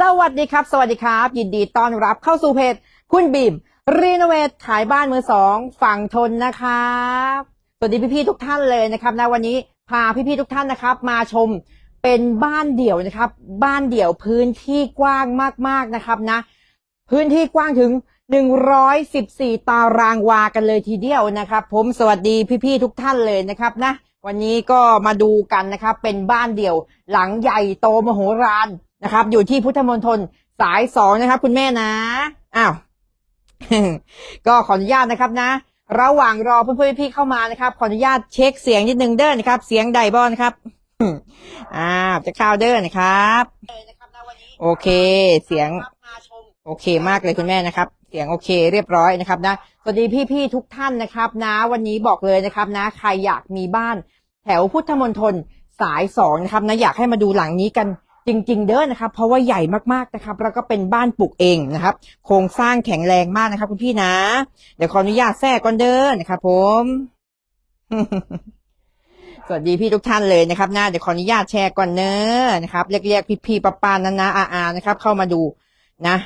สวัสดีครับ สวัสดีครับ ยินดีต้อนรับเข้าสู่เพจ คุณบีมรีโนเวทขายบ้านมือสองฝั่งทนนะครับสวัสดีพี่ๆทุกท่านเลยนะครับนะวันนี้พาพี่ๆทุกท่านนะครับ มาชมเป็นบ้านเดี่ยวนะครับ บ้านเดี่ยวพื้นที่กว้างมากๆนะครับนะ พื้นที่กว้างถึง 114 ตารางวากันเลยทีเดียวนะครับ ผมสวัสดีพี่ๆทุกท่านเลยนะครับนะ วันนี้ก็มาดูกันนะครับ เป็นบ้านเดี่ยวหลังใหญ่โตมโหฬาร นะครับ อยู่ที่พุทธมณฑลสายสองนะครับ คุณแม่นะอ้าวก็ขออนุญาตนะครับนะ ระหว่างรอเพื่อนๆพี่เข้ามานะครับ ขออนุญาตเช็คเสียงนิดนึงเด้อนะครับ เสียงไดบอลนครับอ่าจะข้าวเด้อนะครับโอเค เสียงโอเคมากเลยคุณแม่นะครับ เสียงโอเคเรียบร้อยนะครับนะสวัสดีพี่ๆทุกท่านนะครับ นะ วันนี้บอกเลยนะครับ นะ ใครอยากมีบ้าน แถวพุทธมณฑลสายสองนะครับนะอยากให้มาดูหลังนี้กัน จริง ๆ เด้อนะครับเพราะว่าใหญ่มากๆนะครับ แล้วก็เป็นบ้านปลูกเองนะครับ โครงสร้างแข็งแรงมากนะครับ คุณพี่นะ เดี๋ยวขออนุญาตแทรกก่อนเด้อนะครับผม สวัสดีพี่ทุกท่านเลยนะครับนะเดี๋ยวขออนุญาตแชร์ก่อนเนอนะครับเรียกๆพี่ๆป้าปานานาอาอานะครับ เข้ามาดูนะ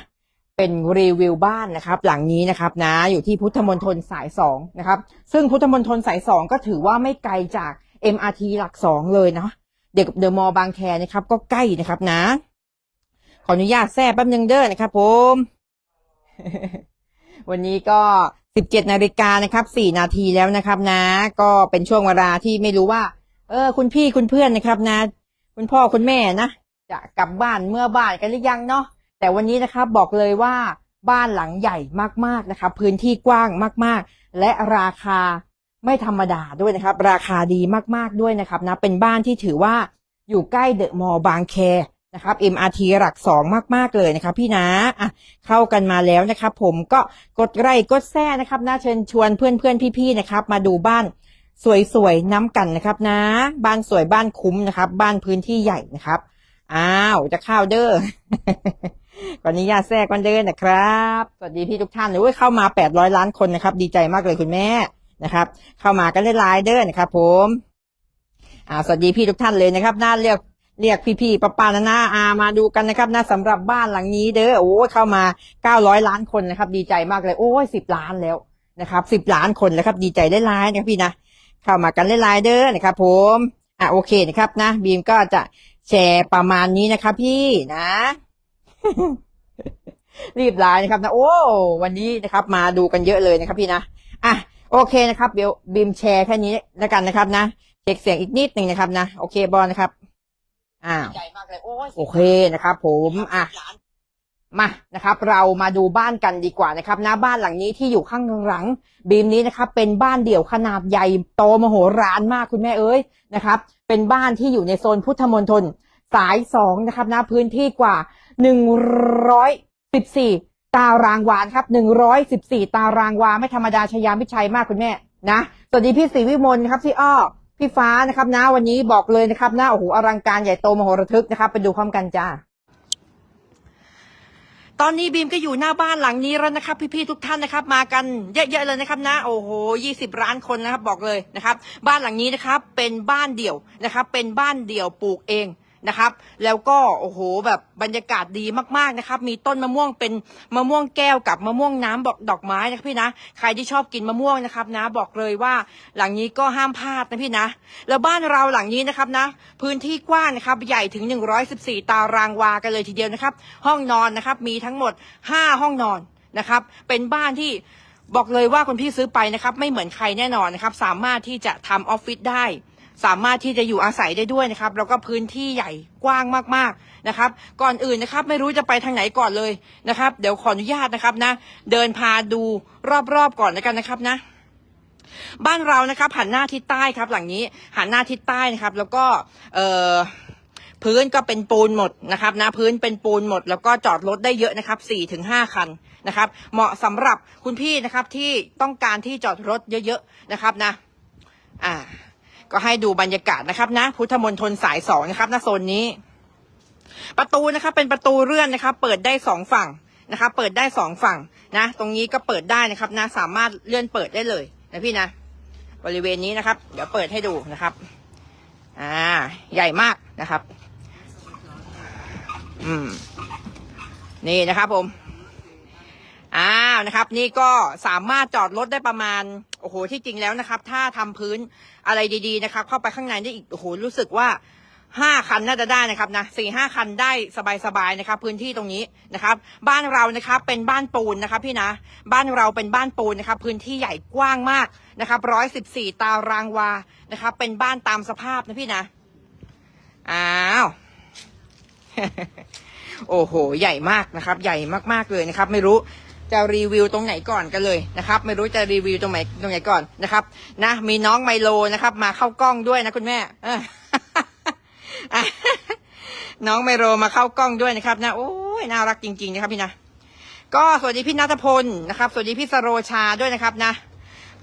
เป็นรีวิวบ้านนะครับ หลังนี้นะครับนะอยู่ที่พุทธมณฑลสายสองนะครับ ซึ่งพุทธมณฑลสายสองก็ถือว่าไม่ไกลจาก MRT หลักสองเลยเนาะ เด็กเดอะมอลล์บางแคนะครับ ก็ใกล้นะครับนะ ขออนุญาตแทรกแป๊บนึงเด้อนะครับผม วันนี้ก็17นาฬิกานะครับ4นาทีแล้วนะครับนะ ก็เป็นช่วงเวลาที่ไม่รู้ว่า เออ คุณพี่คุณเพื่อนนะครับนะ คุณพ่อคุณแม่นะจะกลับบ้านเมื่อบ้านกันหรือยังเนาะแต่วันนี้นะครับบอกเลยว่าบ้านหลังใหญ่มากๆนะครับ พื้นที่กว้างมากๆ และราคา ไม่ธรรมดาด้วยนะครับ ราคาดีมากๆด้วยนะครับนะเป็นบ้านที่ถือว่าอยู่ใกล้เดอะมอลล์บางแคนะครับ MRT หลักสองมาก ๆ เลยนะครับพี่นะอะเข้ากันมาแล้วนะครับ ผมก็กดไลค์กดแซ่นะครับนะเชิญชวนเพื่อนๆพี่ๆนะครับ มาดูบ้านสวยๆน้ำกันนะครับนะ บ้านสวยบ้านคุ้มนะครับ บ้านพื้นที่ใหญ่นะครับอ้าวจะเข้าเด้อขออนุญาตแทรกกันเดินนะครับ สวัสดีพี่ทุกท่านเลยเข้ามา 800 ล้านคนนะครับ ดีใจมากเลยคุณแม่ นะครับ เข้ามากันไลน์เด้อนะครับ ผมอ่าสวัสดีพี่ทุกท่านเลยนะครับ น่าเรียกเรียกพี่ๆป้าปานานาอามาดูกันนะครับนะสำหรับบ้านหลังนี้เด้อโอ้เข้ามา900ล้านคนนะครับ ดีใจมากเลยโอ้ย10ล้านแล้วนะครับ10ล้านคนแล้วครับ ดีใจได้ไลน์นะพี่นะเข้ามากันไลน์เด้อนะครับ ผมอะโอเคนะครับนะ บีมก็จะแชร์ประมาณนี้นะครับ พี่นะ รีบไลน์นะครับนะโอ้วันนี้นะครับ มาดูกันเยอะเลยนะครับ พี่นะอะ โอเคนะครับเดี๋ยวบีมแชร์แค่นี้แล้วกันนะครับนะเช็คเสียงอีกนิดหนึ่งนะครับนะโอเคบอลนะครับอ่าโอเคนะครับ ผมอะมานะครับ เรามาดูบ้านกันดีกว่านะครับนะบ้านหลังนี้ที่อยู่ข้างหลัง บีมนี้นะครับ เป็นบ้านเดี่ยวขนาดใหญ่โตมโหฬารมากคุณแม่เอ้ยนะครับ เป็นบ้านที่อยู่ในโซนพุทธมณฑลสายสองนะครับนะพื้นที่กว่าหนึ่งร้อยสิบสี่ ตารางวาครับหนึ่งร้อยสิบสี่ตารางวาไม่ธรรมดาชยามิชัยมากคุณแม่นะสวัสดีพี่ศรีวิมลครับพี่อ้อพี่ฟ้านะครับนะวันนี้บอกเลยนะครับนะโอ้โหอลังการใหญ่โตมโหระทึกนะครับไปดูพร้อมกันจ้าตอนนี้บีมก็อยู่หน้าบ้านหลังนี้แล้วนะครับ พี่ๆทุกท่านนะครับ มากันเยอะๆเลยนะครับนะโอ้โหยี่สิบล้านคนนะครับบอกเลยนะครับ บ้านหลังนี้นะครับเป็นบ้านเดี่ยวนะครับ เป็นบ้านเดี่ยวปลูกเอง นะครับ แล้วก็โอ้โหแบบบรรยากาศดีมากๆนะครับ มีต้นมะม่วงเป็นมะม่วงแก้วกับมะม่วงน้ำบอกดอกไม้นะครับพี่นะ ใครที่ชอบกินมะม่วงนะครับนะ บอกเลยว่าหลังนี้ก็ห้ามพลาดนะพี่นะ แล้วบ้านเราหลังนี้นะครับนะ พื้นที่กว้างนะครับใหญ่ถึง 114 ตารางวากันเลยทีเดียวนะครับ ห้องนอนนะครับมีทั้งหมด 5 ห้องนอนนะครับ เป็นบ้านที่บอกเลยว่าคุณพี่ซื้อไปนะครับ ไม่เหมือนใครแน่นอนนะครับ สามารถที่จะทำออฟฟิศได้ สามารถที่จะอยู่อาศัยได้ด้วยนะครับ แล้วก็พื้นที่ใหญ่กว้างมากๆนะครับ ก่อนอื่นนะครับ ไม่รู้จะไปทางไหนก่อนเลยนะครับ เดี๋ยวขออนุญาตนะครับนะ เดินพาดูรอบๆก่อนแล้วกันนะครับนะ บ้านเรานะครับ หันหน้าทิศใต้ครับ หลังนี้หันหน้าทิศใต้นะครับ แล้วก็เอ่อพื้นก็เป็นปูนหมดนะครับนะพื้นเป็นปูนหมด แล้วก็จอดรถได้เยอะนะครับสี่ถึงห้าคันนะครับ เหมาะสำหรับคุณพี่นะครับที่ต้องการที่จอดรถเยอะ ๆ นะครับนะ อ่า ก็ให้ดูบรรยากาศนะครับนะ พุทธมณฑลสายสองนะครับณโซนนี้ ประตูนะครับเป็นประตูเลื่อนนะครับ เปิดได้สองฝั่งนะครับเปิดได้สองฝั่งนะ ตรงนี้ก็เปิดได้นะครับนะสามารถเลื่อนเปิดได้เลยนะพี่นะบริเวณนี้นะครับ เดี๋ยวเปิดให้ดูนะครับ อ่า ใหญ่มากนะครับ อืม นี่นะครับผม นะครับ นี่ก็สามารถจอดรถได้ประมาณ โอ้โห ที่จริงแล้วนะครับ ถ้าทำพื้นอะไรดีๆนะครับ เข้าไปข้างในได้อีก โอ้โห รู้สึกว่าห้าคันน่าจะได้นะครับนะสี่ห้าคันได้สบายๆนะครับ พื้นที่ตรงนี้นะครับ บ้านเรานะครับเป็นบ้านปูนนะครับพี่นะ บ้านเราเป็นบ้านปูนนะครับ พื้นที่ใหญ่กว้างมากนะครับร้อยสิบสี่ตารางวานะครับ เป็นบ้านตามสภาพนะพี่นะอ้าวโอ้โห ใหญ่มากนะครับ ใหญ่มากๆเลยนะครับ ไม่รู้ จะรีวิวตรงไหนก่อนกันเลยนะครับไม่รู้จะรีวิวตรงไหนตรงไหนก่อนนะครับนะมีน้องไมโลนะครับ มาเข้ากล้องด้วยนะคุณแม่น้องไมโลมาเข้ากล้องด้วยนะครับนะโอ้ยน่ารักจริง ๆ นะครับพี่นะก็สวัสดีพี่นัทพลนะครับสวัสดีพี่สโรชาด้วยนะครับนะ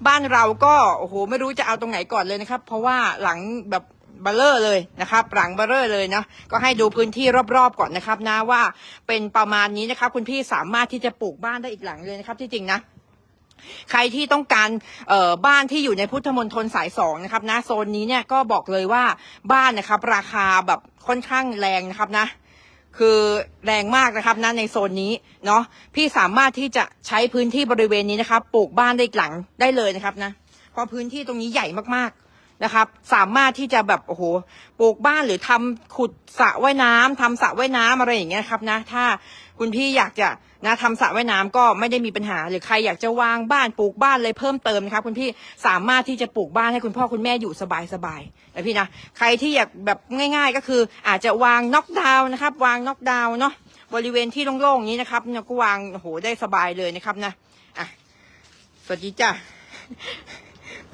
บ้านเราก็โอ้โหไม่รู้จะเอาตรงไหนก่อนเลยนะครับ เพราะว่าหลังแบบ เบลเลอร์เลยนะครับหลังเบลเลอร์เลยนะก็ให้ดูพื้นที่รอบๆก่อนนะครับนะว่าเป็นประมาณนี้นะครับคุณพี่สามารถที่จะปลูกบ้านได้อีกหลังเลยนะครับที่จริงนะใครที่ต้องการเออบ้านที่อยู่ในพุทธมณฑลสายสองนะครับนะโซนนี้เนี่ยก็บอกเลยว่าบ้านนะครับ ราคาแบบค่อนข้างแรงนะครับนะ คือแรงมากนะครับนะในโซนนี้เนาะพี่สามารถที่จะใช้พื้นที่บริเวณนี้นะครับปลูกบ้านได้อีกหลังได้เลยนะครับนะเพราะพื้นที่ตรงนี้ใหญ่มากๆ นะครับ สามารถที่จะแบบโอ้โหปลูกบ้านหรือทำขุดสระว่ายน้ำทำสระว่ายน้ำอะไรอย่างเงี้ยครับนะ ถ้าคุณพี่อยากจะนะทำสระว่ายน้ำก็ไม่ได้มีปัญหา หรือใครอยากจะวางบ้านปลูกบ้านเลยเพิ่มเติมนะครับคุณพี่สามารถที่จะปลูกบ้านให้คุณพ่อคุณแม่อยู่สบายๆนะพี่นะใครที่อยากแบบง่าย ๆ ก็คืออาจจะวางน็อกดาวน์นะครับ วางน็อกดาวน์เนาะบริเวณที่โล่งๆนี้นะครับเนี่ยก็วางโอ้โหได้สบายเลยนะครับนะอะสวัสดีจ้า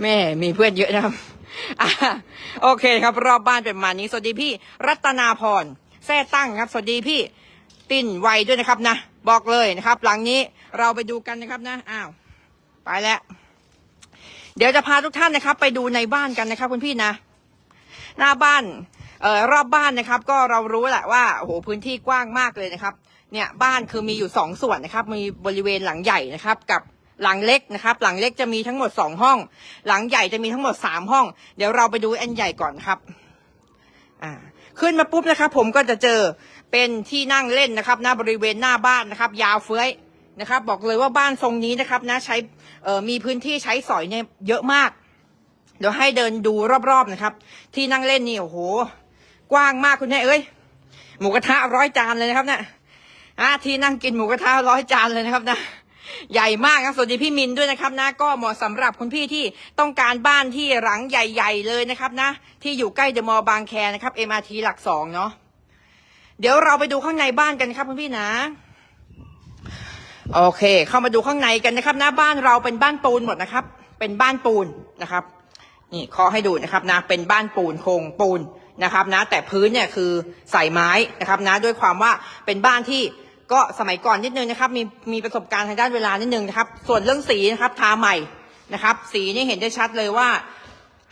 แม่มีเพื่อนเยอะนะครับอะ โอเคครับรอบบ้านเป็นมานี้ สวัสดีพี่ รัตนาพรแท้ตั้งครับ สวัสดีพี่ตินไวด้วยนะครับนะ บอกเลยนะครับ หลังนี้เราไปดูกันนะครับนะอ้าวไปแล้ว เดี๋ยวจะพาทุกท่านนะครับ ไปดูในบ้านกันนะครับคุณพี่นะ หน้าบ้านเอ่อรอบบ้านนะครับ ก็เรารู้แหละว่าโอ้โหพื้นที่กว้างมากเลยนะครับ เนี่ยบ้านคือมีอยู่สองส่วนนะครับ มีบริเวณหลังใหญ่นะครับ กับ หลังเล็กนะครับ หลังเล็กจะมีทั้งหมดสองห้อง หลังใหญ่จะมีทั้งหมดสามห้อง เดี๋ยวเราไปดูอันใหญ่ก่อนครับ อ่า ขึ้นมาปุ๊บนะครับ ผมก็จะเจอเป็นที่นั่งเล่นนะครับ หน้าบริเวณหน้าบ้านนะครับ ยาวเฟ้ยนะครับ บอกเลยว่าบ้านทรงนี้นะครับนะใช้เอ่อมีพื้นที่ใช้สอยเนี่ยเยอะมาก เดี๋ยวให้เดินดูรอบๆนะครับ ที่นั่งเล่นนี่โอ้โห กว้างมากคุณแม่เอ้ยหมูกระทะร้อยจานเลยนะครับเนะี่ยอะที่นั่งกินหมูกระทะร้อยจานเลยนะครับนะ ใหญ่มากนะสวัสดีพี่มินด้วยนะครับนะก็เหมาะสำหรับคุณพี่ที่ต้องการบ้านที่หลังใหญ่ๆเลยนะครับนะ ที่อยู่ใกล้เดอะมอลล์บางแคนะครับ MRT หลักสองเนาะเดี๋ยวเราไปดูข้างในบ้านกันครับคุณพี่นะ โอเค เข้ามาดูข้างในกันนะครับนะบ้านเราเป็นบ้านปูนหมดนะครับ เป็นบ้านปูนนะครับนี่ขอให้ดูนะครับนะเป็นบ้านปูนโครงปูนนะครับนะ แต่พื้นเนี่ยคือใส่ไม้นะครับนะ ด้วยความว่าเป็นบ้านที่ ก็สมัยก่อนนิดนึงนะครับมีมีประสบการณ์ทางด้านเวลานิดนึงนะครับ ส่วนเรื่องสีนะครับทาใหม่นะครับ สีนี่เห็นได้ชัดเลยว่า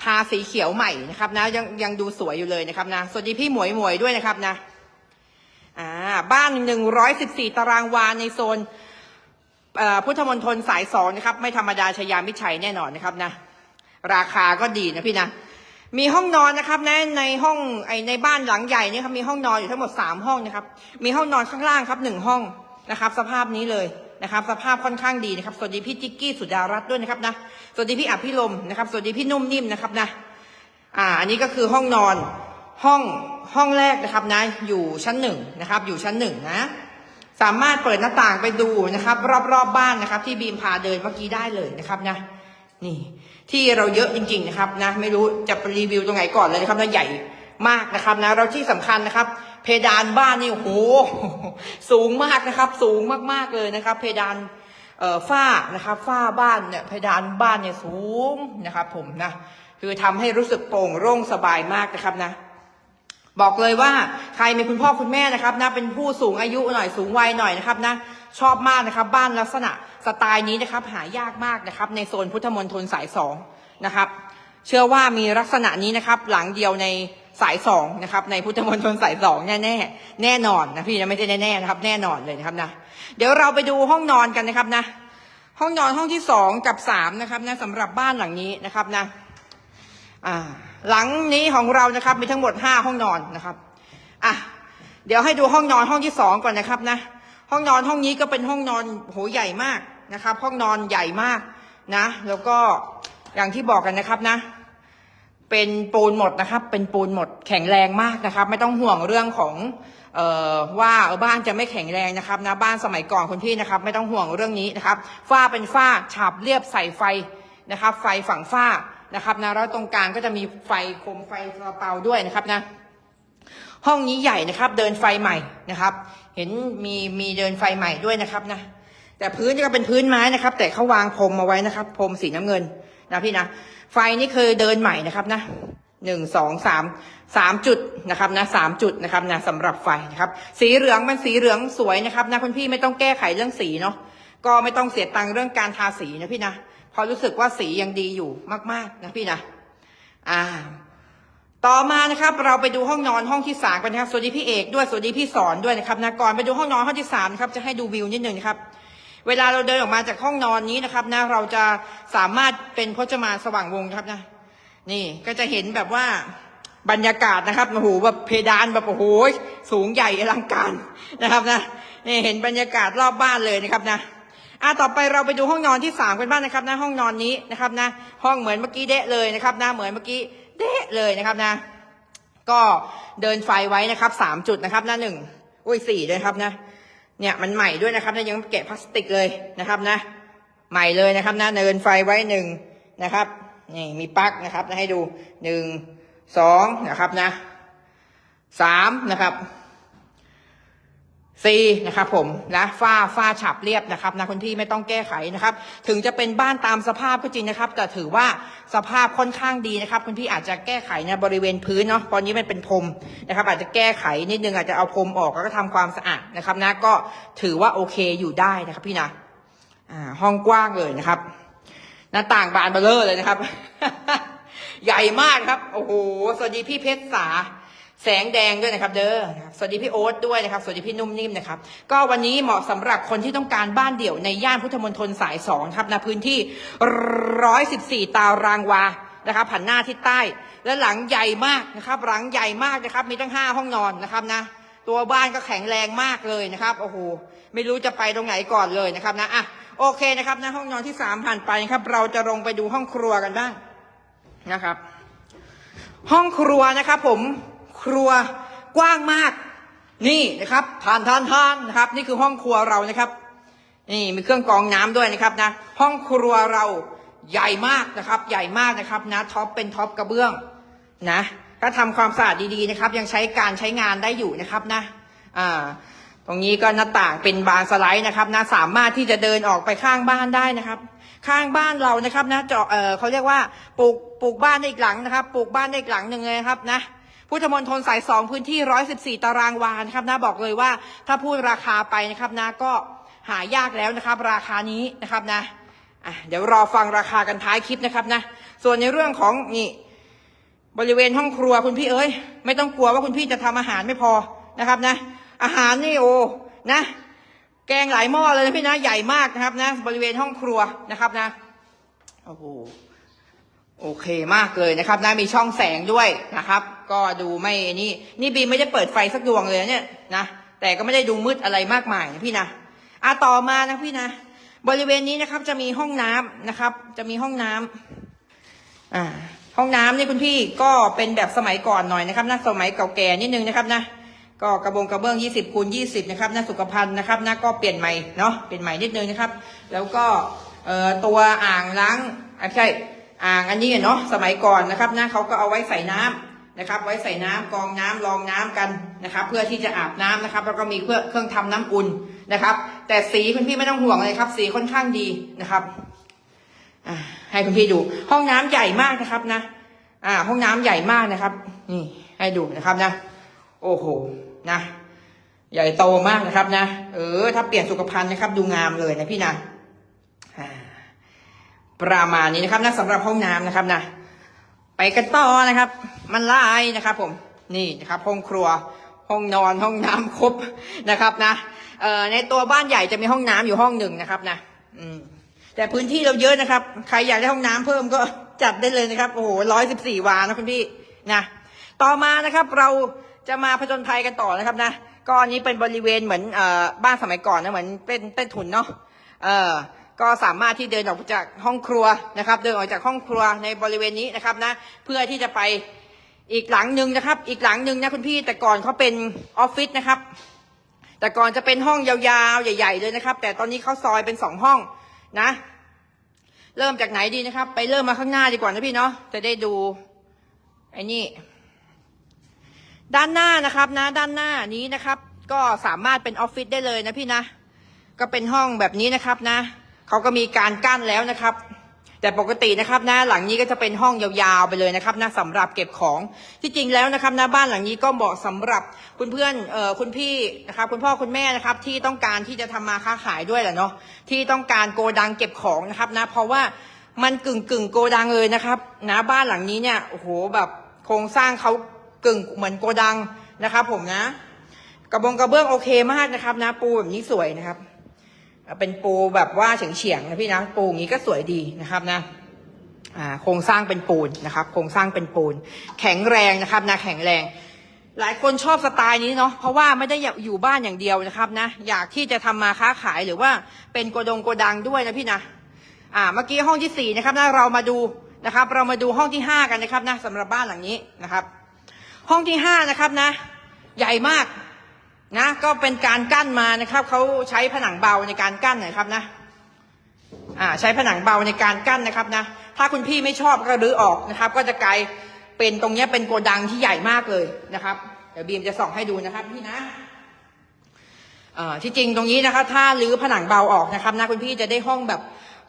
ทาสีเขียวใหม่นะครับนะยังยังดูสวยอยู่เลยนะครับนะสวัสดีพี่หมวยหมวยด้วยนะครับนะอ่าบ้านหนึ่งร้อยสิบสี่ตารางวาในโซนพุทธมณฑลสายสองนะครับ ไม่ธรรมดาชยามิชัยแน่นอนนะครับนะราคาก็ดีนะพี่นะ มีห้องนอนนะครับในในห้องไอในบ้านหลังใหญ่เนี่ยครับมีห้องนอนอยู่ทั้งหมดสามห้องนะครับ มีห้องนอนข้างล่างครับหนึ่งห้องนะครับ สภาพนี้เลยนะครับ สภาพค่อนข้างดีนะครับสวัสดีพี่จิกกี้สุดารัตน์ด้วยนะครับนะสวัสดีพี่อภิรมนะครับสวัสดีพี่นุ่มนิ่มนะครับนะอ่า อันนี้ก็คือห้องนอนห้องห้องแรกนะครับนะอยู่ชั้นหนึ่งนะครับ อยู่ชั้นหนึ่งนะ สามารถเปิดหน้าต่างไปดูนะครับ รอบๆบบ้านนะครับ ที่บีมพาเดินเมื่อกี้ได้เลยนะครับนะ นี่ ที่เราเยอะจริง ๆ นะครับนะไม่รู้จะรีวิวตรงไหนก่อนเลยนะครับนะใหญ่มากนะครับนะเราที่สำคัญนะครับ เพดานบ้านนี่โอ้โหสูงมากนะครับ สูงมากๆเลยนะครับ เพดานเอ่อฝ้านะครับฝ้าบ้านเนี่ยเพดานบ้านเนี่ยสูงนะครับ ผมนะคือทำให้รู้สึกโปร่งโล่งสบายมากนะครับนะ บอกเลยว่าใครมีคุณพ่อคุณแม่นะครับนะเป็นผู้สูงอายุหน่อยสูงวัยหน่อยนะครับนะชอบมากนะครับ บ้านลักษณะ สไตล์นี้นะครับหายากมากนะครับในโซนพุทธมณฑลสายสองนะครับเชื่อว่ามีลักษณะนี้นะครับหลังเดียวในสายสองนะครับในพุทธมณฑลสายสองแน่แน่แน่นอนนะพี่นะไม่ใช่แน่ๆนะครับแน่นอนเลยนะครับนะเดี๋ยวเราไปดูห้องนอนกันนะครับนะห้องนอนห้องที่สองกับสามนะครับนะสำหรับบ้านหลังนี้นะครับนะอ่าหลังนี้ของเรานะครับมีทั้งหมดห้าห้องนอนนะครับอะเดี๋ยวให้ดูห้องนอนห้องที่สองก่อนนะครับนะห้องนอนห้องนี้ก็เป็นห้องนอนโหใหญ่มาก นะครับห้องนอนใหญ่มากนะ แล้วก็อย่างที่บอกกันนะครับนะ เป็นปูนหมดนะครับ เป็นปูนหมดแข็งแรงมากนะครับ ไม่ต้องห่วงเรื่องของเอ่อว่าบ้านจะไม่แข็งแรงนะครับนะบ้านสมัยก่อนคุณพี่นะครับ ไม่ต้องห่วงเรื่องนี้นะครับฝ้าเป็นฝ้าฉาบเรียบใส่ไฟนะครับ ไฟฝั่งฝ้านะครับนะแล้วตรงกลางก็จะมีไฟโคมไฟกระเปาด้วยนะครับนะ ห้องนี้ใหญ่นะครับ เดินไฟใหม่นะครับ เห็นมีมีเดินไฟใหม่ด้วยนะครับนะ แต่พื้นก็เป็นพื้นไม้นะครับ แต่เขาวางพรมเอาไว้นะครับพรมสีน้ำเงินนะพี่นะไฟนี่คือเดินใหม่นะครับนะหนึ่งสองสามสามจุดนะครับนะสามจุดนะครับนะสำหรับไฟนะครับ สีเหลืองมันสีเหลืองสวยนะครับนะคุณพี่ไม่ต้องแก้ไขเรื่องสีเนาะก็ไม่ต้องเสียตังค์เรื่องการทาสีนะพี่นะพราะรู้สึกว่าสียังดีอยู่มาก ๆ นะพี่นะอ่า ต่อมานะครับ เราไปดูห้องนอนห้องที่สามกันนะครับสวัสดีพี่เอกด้วยสวัสดีพี่สอนด้วยนะครับนะก่อนไปดูห้องนอนห้องที่สามนะครับจะให้ดูวิวนิดนึงนะครับ เวลาเราเดินออกมาจากห้องนอนนี้นะครับนะเราจะสามารถเป็นพจมานสว่างวงครับนะ นี่ก็จะเห็นแบบว่าบรรยากาศนะครับโอ้โหแบบเพดานแบบโอ้โหสูงใหญ่อลังการนะครับนะนี่เห็นบรรยากาศรอบบ้านเลยนะครับนะอะต่อไปเราไปดูห้องนอนที่สามกันบ้างนะครับนะห้องนอนนี้นะครับนะ ห้องเหมือนเมื่อกี้เดะเลยนะครับนะเหมือนเมื่อกี้เดะเลยนะครับนะ ก็เดินไฟไว้นะครับสามจุดนะครับน้าหนึ่งอุ้ยสี่ด้วยครับนะ เนี่ยมันใหม่ด้วยนะครับนะยังแกะพลาสติกเลยนะครับนะ ใหม่เลยนะครับนะเดินไฟไว้หนึ่งนะครับนี่มีปลั๊กนะครับนะให้ดูหนึ่งสองนะครับนะสามนะครับ สี่นะครับผมนะฝ้าฝ้าฉับเรียบนะครับนะคุณพี่ไม่ต้องแก้ไขนะครับ ถึงจะเป็นบ้านตามสภาพก็จริงนะครับ แต่ถือว่าสภาพค่อนข้างดีนะครับ คุณพี่อาจจะแก้ไขในบริเวณพื้นเนาะตอนนี้มันเป็นพรมนะครับ อาจจะแก้ไขนิดนึงอาจจะเอาพรมออกแล้วก็ทำความสะอาดนะครับนะก็ถือว่าโอเคอยู่ได้นะครับพี่นะอ่าห้องกว้างเลยนะครับ หน้าต่างบานเบลเลอร์เลยนะครับ ใหญ่มากครับ โอ้โหสวัสดีพี่เพชรสา แสงแดงด้วยนะครับ เด้อนะครับสวัสดีพี่โอ๊ตด้วยนะครับ สวัสดีพี่นุ่มนิ่มนะครับ ก็วันนี้เหมาะสำหรับคนที่ต้องการบ้านเดี่ยวในย่านพุทธมณฑลสายสองครับในพื้นที่ร้อยสิบสี่ตารางวานะครับผันหน้าทิศใต้ และหลังใหญ่มากนะครับ หลังใหญ่มากนะครับ มีตั้งห้าห้องนอนนะครับนะตัวบ้านก็แข็งแรงมากเลยนะครับโอ้โหไม่รู้จะไปตรงไหนก่อนเลยนะครับนะอะโอเคนะครับนะห้องนอนที่สามผ่านไปนะครับ เราจะลงไปดูห้องครัวกันบ้างนะครับ ห้องครัวนะครับผม ครัวกว้างมาก นี่นะครับทานทานทานนะครับ นี่คือห้องครัวเรานะครับ นี่มีเครื่องกรองน้ำด้วยนะครับนะ ห้องครัวเราใหญ่มากนะครับ ใหญ่มากนะครับนะท็อปเป็นท็อปกระเบื้องนะถ้าทำความสะอาดดีๆนะครับ ยังใช้การใช้งานได้อยู่นะครับนะอ่าตรงนี้ก็หน้าต่างเป็นบานสไลด์นะครับนะสามารถที่จะเดินออกไปข้างบ้านได้นะครับ ข้างบ้านเรานะครับนะเจาะเออเขาเรียกว่าปลูกปลูกบ้านได้อีกหลังนะครับ ปลูกบ้านได้อีกหลังหนึ่งเลยครับนะ พุทธมณฑลสายสองพื้นที่ร้อยสิบสี่ตารางวานะครับนะบอกเลยว่าถ้าพูดราคาไปนะครับนะก็หายากแล้วนะครับ ราคานี้นะครับนะะเดี๋ยวรอฟังราคากันท้ายคลิปนะครับนะส่วนในเรื่องของนี่บริเวณห้องครัวคุณพี่เอ้ย ไม่ต้องกลัวว่าคุณพี่จะทำอาหารไม่พอนะครับนะ อาหารนี่โอ้นะ แกงหลายหม้อเลยนะพี่นะใหญ่มากนะครับนะ บริเวณห้องครัวนะครับนะโอ้โหโอเคมากเลยนะครับนะมีช่องแสงด้วยนะครับ ก็ดูไม่นี่ นี่บีไม่ได้เปิดไฟสักดวงเลยเนี่ยนะแต่ก็ไม่ได้ดูมืดอะไรมากมายนะพี่นะอะต่อมานะพี่นะ บริเวณนี้นะครับจะมีห้องน้ำนะครับ จะมีห้องน้ำอ่าห้องน้ำนี่คุณพี่ก็เป็นแบบสมัยก่อนหน่อยนะครับนะสมัยเก่าแก่นิดนึงนะครับนะก็กระบงกระเบื้อง 20คูณ20 นะครับนะสุขภัณฑ์นะครับนะก็เปลี่ยนใหม่เนาะเปลี่ยนใหม่นิดนึงนะครับ แล้วก็เอ่อตัวอ่างล้างอ่ใช่อ่างอันนี้เนาะสมัยก่อนนะครับนะเขาก็เอาไว้ใส่น้ำ นะครับ ไว้ใส่น้ำกรองน้ำรองน้ำกันนะครับ เพื่อที่จะอาบน้ำนะครับ แล้วก็มีเครื่องเครื่องทำน้ำอุ่นนะครับ แต่สีคุณพี่ไม่ต้องห่วงเลยครับ สีค่อนข้างดีนะครับให้คุณพี่ดู ห้องน้ำใหญ่มากนะครับนะ อ่า ห้องน้ำใหญ่มากนะครับ นี่ ให้ดูนะครับนะ โอ้โหนะ ใหญ่โตมากนะครับนะเออ ถ้าเปลี่ยนสุขภัณฑ์นะครับ ดูงามเลยนะพี่นะประมาณนี้นะครับนะสำหรับห้องน้ำนะครับนะ ไปกันต่อนะครับ มันลายนะครับ ผมนี่นะครับห้องครัวห้องนอนห้องน้ำครบนะครับนะเอ่อในตัวบ้านใหญ่จะมีห้องน้ำอยู่ห้องหนึ่งนะครับนะอืมแต่พื้นที่เราเยอะนะครับ ใครอยากได้ห้องน้ำเพิ่มก็จัดได้เลยนะครับ โอ้โหร้อยสิบสี่วานะคุณพี่นะต่อมานะครับเราจะมาผจญภัยกันต่อนะครับนะก็อันนี้เป็นบริเวณเหมือนเอ่อบ้านสมัยก่อนนะเหมือนเป็นเป็นถุนเนาะเอ่อ ก็สามารถที่เดินออกจากห้องครัวนะครับ เดินออกจากห้องครัวในบริเวณนี้นะครับนะเพื่อที่จะไปอีกหลังหนึ่งนะครับ อีกหลังหนึ่งนะคุณพี่แต่ก่อนเขาเป็นออฟฟิศนะครับ แต่ก่อนจะเป็นห้องยาวๆ ใหญ่ ๆ เลยนะครับ แต่ตอนนี้เขาซอยเป็นสองห้องนะ เริ่มจากไหนดีนะครับ ไปเริ่มมาข้างหน้าดีกว่านะพี่เนาะจะได้ดูไอ้นี่ ด้านหน้านะครับนะ ด้านหน้านี้นะครับ ก็สามารถเป็นออฟฟิศได้เลยนะพี่นะ ก็เป็นห้องแบบนี้นะครับนะ เขาก็มีการกั้นแล้วนะครับ แต่ปกตินะครับหนะหลังนี้ก็จะเป็นห้องยาวๆไปเลยนะครับนะสำหรับเก็บของที่จริงแล้วนะครับหนะบ้านหลังนี้ก็เหมาะสำหรับคุณเพื่อนเอ่อคุณพี่นะครับคุณพ่อคุณแม่นะครับ ที่ต้องการที่จะทำมาค้าขายด้วยแหละเนาะที่ต้องการโกดังเก็บของนะครับนะเพราะว่ามันกึ่งกึ่งๆโกดังเลยนะครับนะบ้านหลังนี้เนี่ยโอ้โหแบบโครงสร้างเขากึ่งเหมือนโกดังนะครับ ผมนะ กระบงกระเบื้องโอเคมากนะครับนะปูแบบนี้สวยนะครับ เป็นปูแบบว่าเฉียงๆนะพี่นะปูอย่างนี้ก็สวยดีนะครับนะโครงสร้างเป็นปูนนะครับ โครงสร้างเป็นปูน แข็งแรงนะครับนะแข็งแรง หลายคนชอบสไตล์นี้เนาะเพราะว่าไม่ได้อยากอยู่บ้านอย่างเดียวนะครับนะอยากที่จะทำมาค้าขายหรือว่าเป็นโกดงโกดังด้วยนะพี่นะอ่าเมื่อกี้ห้องที่สี่นะครับนะเรามาดูนะครับ เรามาดูห้องที่ห้ากันนะครับนะสำหรับบ้านหลังนี้นะครับ ห้องที่ห้านะครับนะ ใหญ่มาก นะก็เป็นการกั้นมานะครับเขาใช้ผนังเบาในการกั้นนะครับนะอ่าใช้ผนังเบาในการกั้นนะครับนะถ้าคุณพี่ไม่ชอบก็รื้อออกนะครับ ก็จะกลายเป็นตรงเนี้ยเป็นโกดังที่ใหญ่มากเลยนะครับเดี๋ยวบีมจะส่องให้ดูนะครับพี่นะอ่าที่จริงตรงนี้นะครับถ้ารื้อผนังเบาออกนะครับนะคุณพี่จะได้ห้องแบบ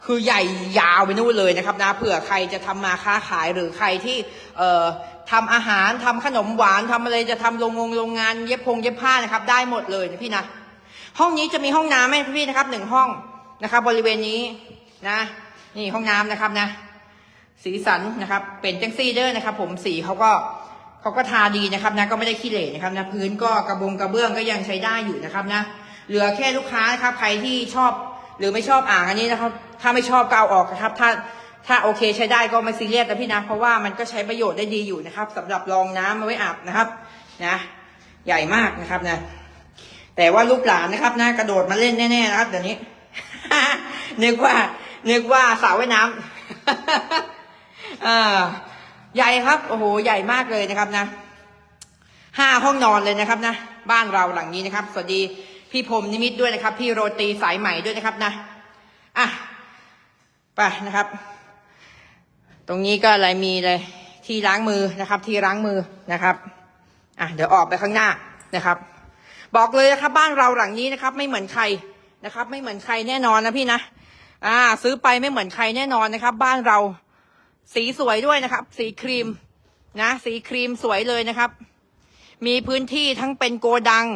คือใหญ่ยาวไปนู่นเลยนะครับนะเผื่อใครจะทำมาค้าขายหรือใครที่เอ่อทำอาหารทำขนมหวานทำอะไรจะทำโรงงโรงงานเย็บพงเย็บผ้านะครับ ได้หมดเลยนะพี่นะห้องนี้จะมีห้องน้ำให้พี่นะครับหนึ่งห้องนะครับ บริเวณนี้นะ นี่ห้องน้ำนะครับนะ สีสันนะครับ เป็นจังซี่เดอร์นะครับ ผมสีเขาก็เขาก็ทาดีนะครับนะก็ไม่ได้ขี้เหร่นะครับนะพื้นก็กระบงกระเบื้องก็ยังใช้ได้อยู่นะครับนะเหลือแค่ลูกค้านะครับใครที่ชอบหรือไม่ชอบอ่างอันนี้นะครับ ถ้าไม่ชอบก็เอาออกนะครับ ถ้าถ้าโอเคใช้ได้ก็ไม่ซีเรียสนะพี่นะเพราะว่ามันก็ใช้ประโยชน์ได้ดีอยู่นะครับสำหรับรองน้ำมาไว้อาบนะครับนะใหญ่มากนะครับนะ แต่ว่าลูกหลานนะครับนะกระโดดมาเล่นแน่ๆนะครับเดี๋ยวนี้นึกว่า นึกว่าสาวว่ายน้ำอ่าใหญ่ครับโอ้โหใหญ่มากเลยนะครับนะห้าห้องนอนเลยนะครับนะบ้านเราหลังนี้นะครับ สวัสดีพี่พรมนิมิตด้วยนะครับ พี่โรตีสายใหม่ด้วยนะครับนะอะ ไปนะครับ ตรงนี้ก็อะไรมีเลยที่ล้างมือนะครับ ที่ล้างมือนะครับอะเดี๋ยวออกไปข้างหน้านะครับ บอกเลยนะครับ บ้านเราหลังนี้นะครับ ไม่เหมือนใครนะครับ ไม่เหมือนใครแน่นอนนะพี่นะอ่า ซื้อไปไม่เหมือนใครแน่นอนนะครับ บ้านเราสีสวยด้วยนะครับ สีครีมนะ สีครีมสวยเลยนะครับ มีพื้นที่ทั้งเป็นโกดัง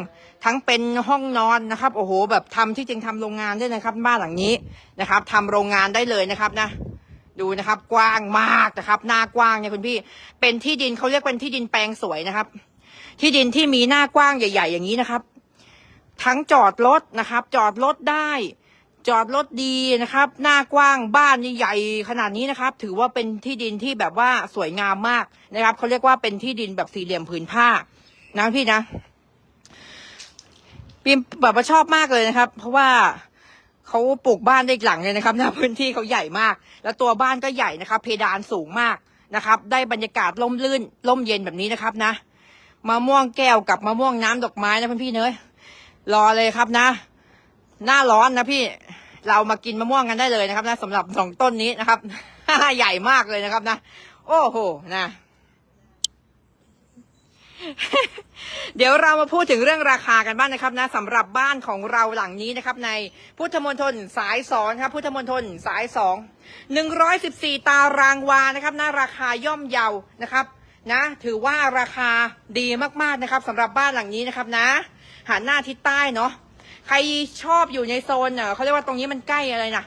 ทั้งเป็นห้องนอนนะครับ โอ้โห แบบทำที่จริงทำโรงงานได้นะครับ บ้านหลังนี้นะครับทำโรงงานได้เลยนะครับนะ ดูนะครับ กว้างมากนะครับ หน้ากว้างเนี่ยคุณพี่ เป็นที่ดินเขาเรียกเป็นที่ดินแปลงสวยนะครับ ที่ดินที่มีหน้ากว้างใหญ่ ๆ อย่างนี้นะครับ ทั้งจอดรถนะครับ จอดรถได้จอดรถดีนะครับ หน้ากว้างบ้านใหญ่ขนาดนี้นะครับ ถือว่าเป็นที่ดินที่แบบว่าสวยงามมากนะครับเขาเรียกว่าเป็นที่ดินแบบสี่เหลี่ยมผืนผ้า นะพี่นะปีมแบบว่าชอบมากเลยนะครับ เพราะว่าเขาปลูกบ้านได้หลังเลยนะครับนะพื้นที่เขาใหญ่มาก แล้วตัวบ้านก็ใหญ่นะครับ เพดานสูงมากนะครับ ได้บรรยากาศร่มรื่นร่มเย็นแบบนี้นะครับนะมะม่วงแก้วกับมะม่วงน้ำดอกไม้นะพี่เนยรอเลยครับนะ หน้าร้อนนะพี่เรามากินมะม่วงกันได้เลยนะครับ นะสำหรับสองต้นนี้นะครับ ใหญ่มากเลยนะครับนะ โอ้โหนะ เดี๋ยวเรามาพูดถึงเรื่องราคากันบ้างนะครับนะสำหรับบ้านของเราหลังนี้นะครับ ในพุทธมณฑลสายสองครับ พุทธมณฑลสายสองหนึ่งร้อยสิบสี่ตารางวานะครับนะราคาย่อมเยานะครับนะถือว่าราคาดีมากๆนะครับสำหรับบ้านหลังนี้นะครับนะหันหน้าทิศใต้เนาะใครชอบอยู่ในโซนเน่ะเขาเรียกว่าตรงนี้มันใกล้อะไรนะ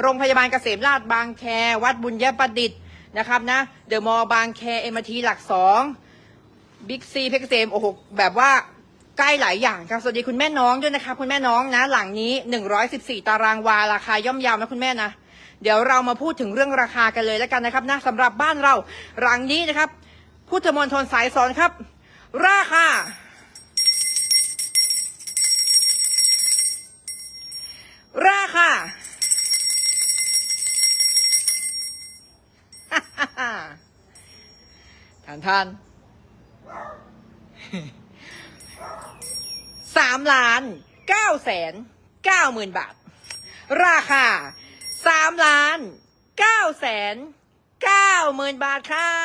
โรงพยาบาลเกษมราชบางแค วัดบุญยประดิษฐ์นะครับนะเดอะมอลล์บางแคเอ็มทีหลักสอง บิ๊กซีเพ็กเซมโอ้โหแบบว่าใกล้หลายอย่างครับสวัสดีคุณแม่น้องด้วยนะคะคุณแม่น้องนะ หลังนี้หนึ่งร้อยสิบสี่ตารางวาราคาย่อมเยาวนะคุณแม่นะ เดี๋ยวเรามาพูดถึงเรื่องราคากันเลยแล้วกันนะครับนะสำหรับบ้านเรา หลังนี้นะครับ พุทธมนฑลสายสอนครับ ราคาราคาท่านท่าน สามล้านเก้าแสนเก้าหมื่นบาท ราคาสามล้านเก้าแสนเก้าหมื่นบาทครั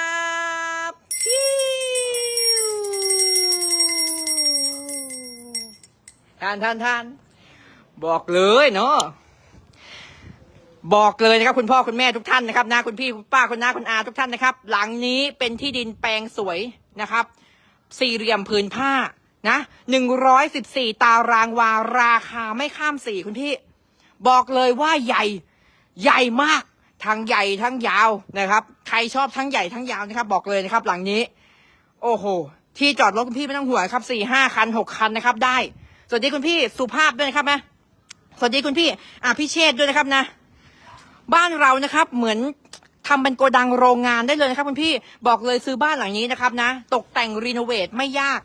บฮิวทานท่านท่านบอกเลยเนาะบอกเลยนะครับคุณพ่อคุณแม่ทุกท่านนะครับนะคุณพี่คุณป้าคุณน้าคุณอาทุกท่านนะครับ หลังนี้เป็นที่ดินแปลงสวยนะครับ สี่เหลี่ยมผืนผ้านะหนึ่งร้อยสิบสี่ตารางวาราคาไม่ข้ามสี่คุณพี่ บอกเลยว่าใหญ่ใหญ่มากทั้งใหญ่ทั้งยาวนะครับ ใครชอบทั้งใหญ่ทั้งยาวนะครับ บอกเลยนะครับ หลังนี้ โอ้โห ที่จอดรถคุณพี่ไม่ต้องห่วงครับสี่ห้าคันหกคันนะครับ ได้ สวัสดีคุณพี่สุภาพด้วยนะครับนะสวัสดีคุณพี่อะพี่เชษด้วยนะครับนะ บ้านเรานะครับ เหมือน ทำเป็นโกดังโรงงานได้เลยนะครับคุณพี่บอกเลยซื้อบ้านหลังนี้นะครับนะ ตกแต่งรีโนเวทไม่ยาก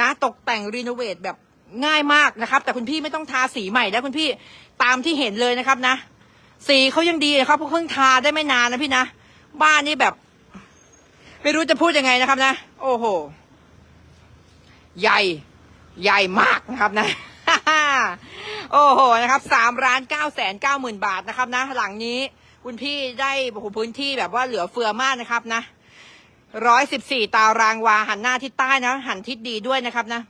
นะ ตกแต่งรีโนเวทแบบง่ายมากนะครับ แต่คุณพี่ไม่ต้องทาสีใหม่แล้วคุณพี่ตามที่เห็นเลยนะครับนะ สีเขายังดีนะครับเพราเพิ่งทาได้ไม่นานนะพี่นะบ้านนี่แบบ ไม่รู้จะพูดยังไงนะครับนะ โอ้โห ใหญ่ ใหญ่มากนะครับนะโอ้โหนะครับสามล้านเก้าแสนเก้าหมื่นบาทนะครับนะ หลังนี้ คุณพี่ได้โอ้โหพื้นที่แบบว่าเหลือเฟือมากนะครับนะร้อยสิบสี่ตารางวาหันหน้าทิศใต้นะ หันทิศดีด้วยนะครับนะ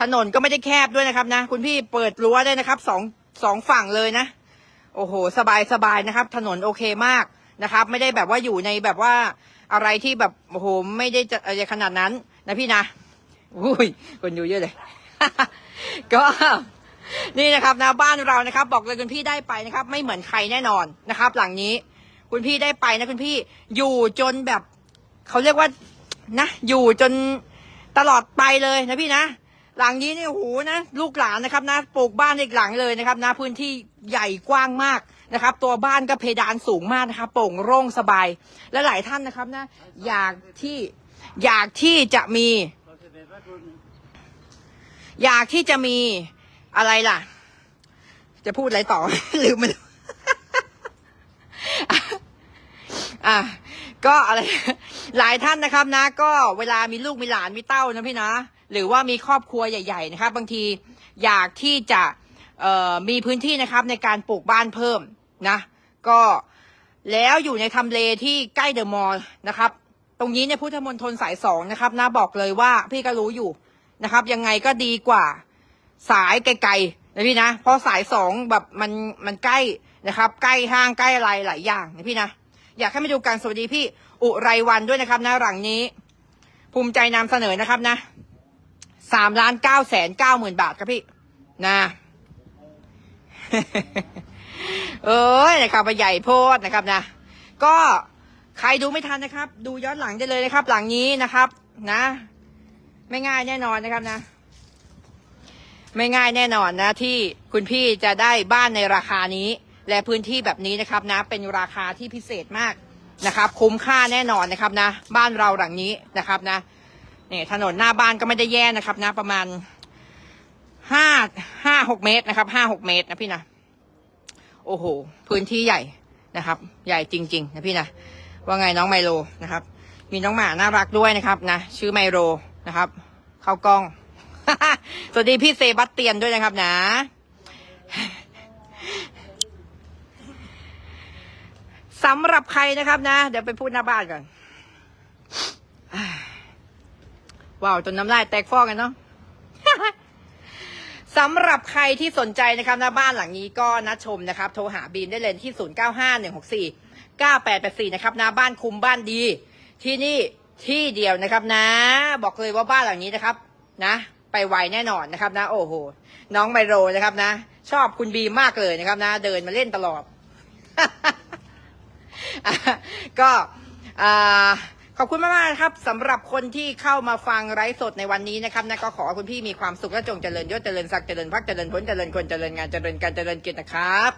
ถนนก็ไม่ได้แคบด้วยนะครับนะ คุณพี่เปิดรั้วได้นะครับสองสองฝั่งเลยนะ โอ้โห สบายสบายนะครับ ถนนโอเคมากนะครับ ไม่ได้แบบว่าอยู่ในแบบว่าอะไรที่แบบโอ้โหไม่ได้จะอะไรขนาดนั้นนะพี่นะอุ้ยคนอยู่เยอะเลยก็ นี่นะครับนะบ้านเรานะครับ บอกเลยคุณพี่ได้ไปนะครับ ไม่เหมือนใครแน่นอนนะครับ หลังนี้ คุณพี่ได้ไปนะคุณพี่อยู่จนแบบเขาเรียกว่านะอยู่จนตลอดไปเลยนะพี่นะหลังนี้เนี่ยโอ้โหนะลูกหลานนะครับนะปลูกบ้านอีกหลังเลยนะครับนะพื้นที่ใหญ่กว้างมากนะครับ ตัวบ้านก็เพดานสูงมากนะครับโปร่งโล่งสบาย และหลายท่านนะครับนะ อยากที่อยากที่จะมี อยากที่จะมี อะไรล่ะ จะพูดอะไรต่อ ลืมมันอะก็อะไร หลายท่านนะครับนะ ก็เวลามีลูกมีหลานมีเต้านะพี่นะ หรือว่ามีครอบครัวใหญ่ๆนะครับ บางทีอยากที่จะเอ่อมีพื้นที่นะครับในการปลูกบ้านเพิ่มนะ ก็แล้วอยู่ในทำเลที่ใกล้เดอะมอลล์นะครับ ตรงนี้เนี่ยพุทธมณฑลสายสองนะครับนะบอกเลยว่าพี่ก็รู้อยู่นะครับ ยังไงก็ดีกว่า สายไกลๆนะพี่นะเพราะสายสองแบบมันมันใกล้นะครับ ใกล้ห้างใกล้อะไรหลายอย่างนะพี่นะอยากให้มาดูการสวัสดีพี่อุไรวันด้วยนะครับนะหลังนี้ ภูมิใจนำเสนอนะครับนะสามล้านเก้าแสนเก้าหมื่นบาทครับพี่นะเอ้ยนะครับใหญ่โพดนะครับนะ ก็ใครดูไม่ทันนะครับ ดูย้อนหลังได้เลยนะครับ หลังนี้นะครับ นะ ไม่ง่ายแน่นอนนะครับนะ ไม่ง่ายแน่นอนนะที่คุณพี่จะได้บ้านในราคานี้ และพื้นที่แบบนี้นะครับนะ เป็นราคาที่พิเศษมากนะครับ คุ้มค่าแน่นอนนะครับนะ บ้านเราหลังนี้นะครับนะเนี่ยถนนหน้าบ้านก็ไม่ได้แย่นะครับนะ ประมาณห้าห้าหกเมตรนะครับห้าหกเมตรนะพี่นะโอ้โห พื้นที่ใหญ่นะครับ ใหญ่จริง ๆ นะพี่นะว่าไงน้องไมโลนะครับ มีน้องหมาน่ารักด้วยนะครับนะ ชื่อไมโลนะครับ เข้ากล้อง สวัสดีพี่เซบัสเตียนด้วยนะครับนะ สำหรับใครนะครับนะ เดี๋ยวไปพูดหน้าบ้านก่อน ว้าว จนน้ำลายแตกฟอกกันเนาะสำหรับใครที่สนใจนะครับหน้าบ้านหลังนี้ก็นัดชมนะครับ โทรหาบีมได้เลยที่ 0 9 5 1 6 4 9 8 8 4 นะครับหน้าบ้านคุมบ้านดี ที่นี่ที่เดียวนะครับนะ บอกเลยว่าบ้านหลังนี้นะครับ นะ ไปไวแน่นอนนะครับนะ โอ้โห น้องไมโรนะครับนะ ชอบคุณบีมากเลยนะครับนะ เดินมาเล่นตลอด ก็ขอบคุณมากๆนะครับสำหรับคนที่เข้ามาฟังไลฟ์สดในวันนี้นะครับนะก็ขอคุณพี่มีความสุขและจงเจริญยศเจริญศักดิ์เจริญพักเจริญผลเจริญคนเจริญงานเจริญการเจริญเกียรตินะครับ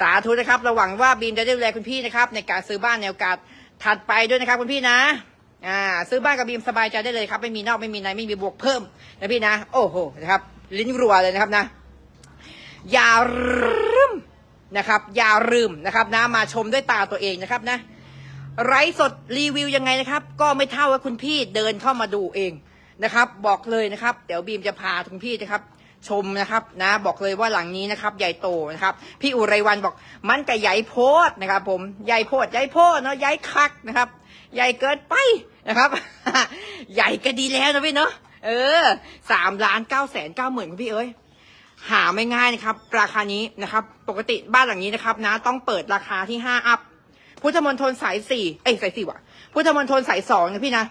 สาธุนะครับระหวังว่าบีมจะได้ดูแลคุณพี่นะครับ ในการซื้อบ้านในโอกาสถัดไปด้วยนะครับคุณพี่นะ อ่าซื้อบ้านกับบีมสบายใจได้เลยครับ ไม่มีนอกไม่มีในไม่มีบวกเพิ่มนะพี่นะ โอ้โหนะครับ ลิ้นรัวเลยนะครับนะ อย่าลืมนะครับ อย่าลืมนะครับนะมาชมด้วยตาตัวเองนะครับนะไร้สดรีวิวยังไงนะครับ ก็ไม่เท่าว่าคุณพี่เดินเข้ามาดูเองนะครับ บอกเลยนะครับ เดี๋ยวบีมจะพาคุณพี่นะครับ ชมนะครับนะ บอกเลยว่าหลังนี้นะครับ ใหญ่โตนะครับ พี่อุไรวันบอกมันก็ใหญ่โพดนะครับ ผมใหญ่โพดใหญ่โพดเนาะใหญ่คักนะครับ ใหญ่เกินไปนะครับ ใหญ่ก็ดีแล้วนะพี่เนาะเออสามล้านเก้าแสนเก้าหมื่นคุณพี่เอ้ยหาไม่ง่ายนะครับ ราคานี้นะครับ ปกติบ้านหลังนี้นะครับนะ ต้องเปิดราคาที่ห้าอัพ พุทธมณฑลสายสี่เอ้ยสายสี่ว่ะ พุทธมณฑลสายสองนะพี่นะ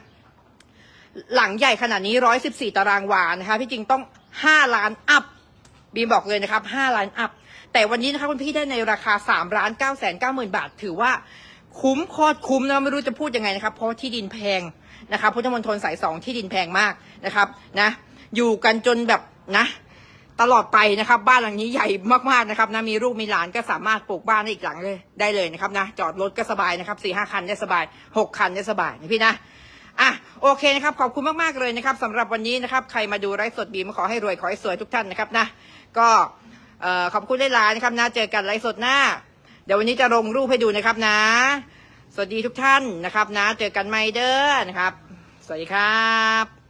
หลังใหญ่ขนาดนี้ร้อยสิบสี่ตารางวานะคะพี่จริงต้องห้าล้านอัพบีมบอกเลยนะครับห้าล้านอัพ แต่วันนี้นะคะคุณพี่ได้ในราคาสามล้านเก้าแสนเก้าหมื่นบาท ถือว่า คุ้มโคตรคุ้มนะไม่รู้จะพูดยังไงนะครับ เพราะที่ดินแพงนะครับพุทธมณฑลสายสองที่ดินแพงมากนะครับนะ อยู่กันจนแบบนะตลอดไปนะครับ บ้านหลังนี้ใหญ่มากๆนะครับนะมีลูกมีหลานก็สามารถปลูกบ้านได้อีกหลังเลยได้เลยนะครับนะจอดรถก็สบายนะครับสี่ห้าคันได้สบายหกคันได้สบายนะพี่นะอะโอเคนะครับขอบคุณมากๆเลยนะครับสำหรับวันนี้นะครับใครมาดูไลฟ์สดบีมาขอให้รวยขอให้สวยทุกท่านนะครับนะก็ขอบคุณได้หลายนะครับนะเจอกันไลฟ์สดหน้า ดี๋ยววันนี้จะลงรูปให้ดูนะครับนะ สวัสดีทุกท่านนะครับนะ เจอกันใหม่เด้อนะครับ สวัสดีครับ